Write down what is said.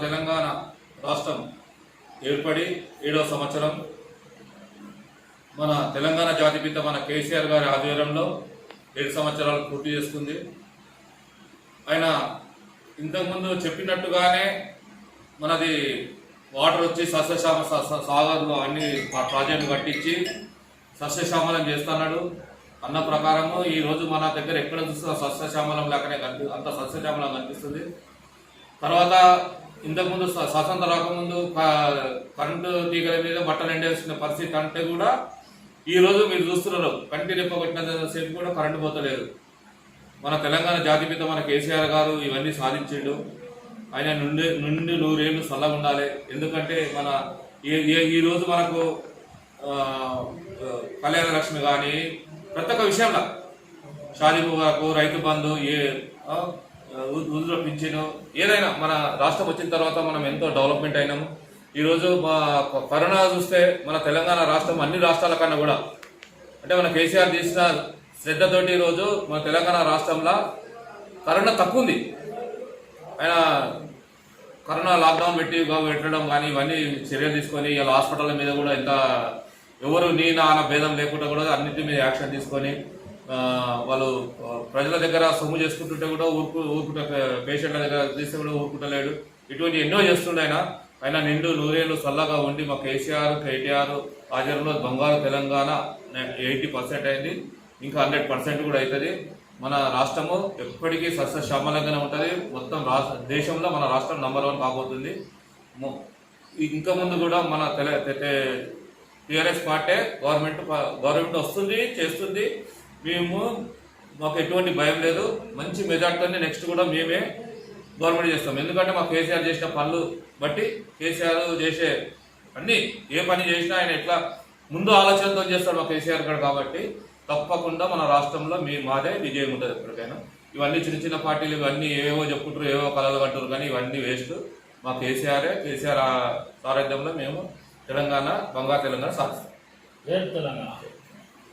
తెలంగాణ రాష్ట్రం ఏర్పడి ఏడవ సంవత్సరం. మన తెలంగాణ జాతిపిత మన కేసీఆర్ గారి ఆధ్వర్యంలో ఏడు సంవత్సరాలు పూర్తి చేస్తుంది ఆయన ఇంతకుముందు చెప్పినట్టుగానే మనది వాటర్ వచ్చి సస్యశ్యామ సాగర్లో అన్ని ప్రాజెక్టులు కట్టించి సస్యశ్యామలం చేస్తున్నాడు. అన్న ప్రకారము ఈరోజు మన దగ్గర ఎక్కడ చూసినా సస్యశ్యామలం లేకనే కనిపి అంత సస్యశ్యామలం కనిపిస్తుంది. తర్వాత ఇంతకుముందు స్వతంత్రం రాకముందు క- కరెంటు తీగల మీద బట్టలు ఎండేసిన పరిస్థితి అంటే కూడా ఈ రోజు మీరు చూస్తున్నారు. కంటి రెప్పగొట్టిన సేపు కూడా కరెంటు పోతలేదు. మన తెలంగాణ జాతి పిత మన కేసీఆర్ గారు ఇవన్నీ సాధించిండు. ఆయన నుండి నుండి నూరేళ్ళు చల్లగా ఉండాలి. ఎందుకంటే మన ఈ- ఈ- రోజు మనకు ఆ, కళ్యాణ లక్ష్మి కానీ ప్రతి ఒక్క విషయంలో షాదీపు వరకు రైతు బంధు ఏ ఆ, పింఛను. ఏదైనా మన రాష్ట్రం వచ్చిన తర్వాత మనం ఎంతో డెవలప్మెంట్ అయినాము. ఈరోజు మా కరోనా చూస్తే మన తెలంగాణ రాష్ట్రం అన్ని రాష్ట్రాల కన్నా కూడా అంటే మన కేసీఆర్ తీసిన శ్రద్ధతోటి ఈరోజు మన తెలంగాణ రాష్ట్రంలో కరోనా తక్కువ ఉంది ఆయన కరోనా లాక్డౌన్ పెట్టి పెట్టడం కానీ ఇవన్నీ చర్యలు తీసుకొని ఇలా హాస్పిటల్ మీద కూడా ఎంత ఎవరు నీ నా అన్న భేదం లేకుండా కూడా అన్నింటి మీద యాక్షన్ తీసుకొని వాళ్ళు ప్రజల దగ్గర సొమ్ము చేసుకుంటుంటే కూడా ఊరుకు ఊరుకుంటే పేషెంట్ల దగ్గర తీస్తే కూడా ఊరుకుంటలేడు. ఇటువంటి ఎన్నో చేస్తుండే ఆయన. ఆయన నిండు నూరేళ్ళు చల్లగా ఉండి మా కేసీఆర్ కేటీఆర్ ఆధ్వర్యంలో బంగారు తెలంగాణ ఎయిటీ పర్సెంట్ అయింది. ఇంకా హండ్రెడ్ పర్సెంట్ కూడా అవుతుంది. మన రాష్ట్రము ఎప్పటికీ సస్యశ్యామలంగానే ఉంటుంది. మొత్తం రాష్ట్ర దేశంలో మన రాష్ట్రం నంబర్ వన్ కాబోతుంది. ఇంకా ముందు కూడా మన తెల టీఆర్ఎస్ పార్టీ గవర్నమెంట్ గవర్నమెంట్ వస్తుంది చేస్తుంది. మేము మాకు ఎటువంటి భయం లేదు. మంచి మెజార్టీతోనే నెక్స్ట్ కూడా మేమే గవర్నమెంట్ చేస్తాం. ఎందుకంటే మా కేసీఆర్ చేసిన పనులు బట్టి కేసీఆర్ చేసే అన్ని ఏ పని చేసినా ఆయన ఎట్లా ముందు ఆలోచనతో చేస్తాడు మా కేసీఆర్ గారు కాబట్టి తప్పకుండా మన రాష్ట్రంలో మీ మాదే విజయం ఉంటుంది ఎప్పటికైనా. ఇవన్నీ చిన్న చిన్న పార్టీలు ఇవన్నీ ఏవేవో చెప్పుకుంటారు ఏవో కలలు కంటారు కానీ ఇవన్నీ వేస్ట్ మా కేసీఆర్ కేసీఆర్ ఆ సారథ్యంలో మేము తెలంగాణ బంగారు తెలంగాణ సాధిస్తాం. తెలంగాణ.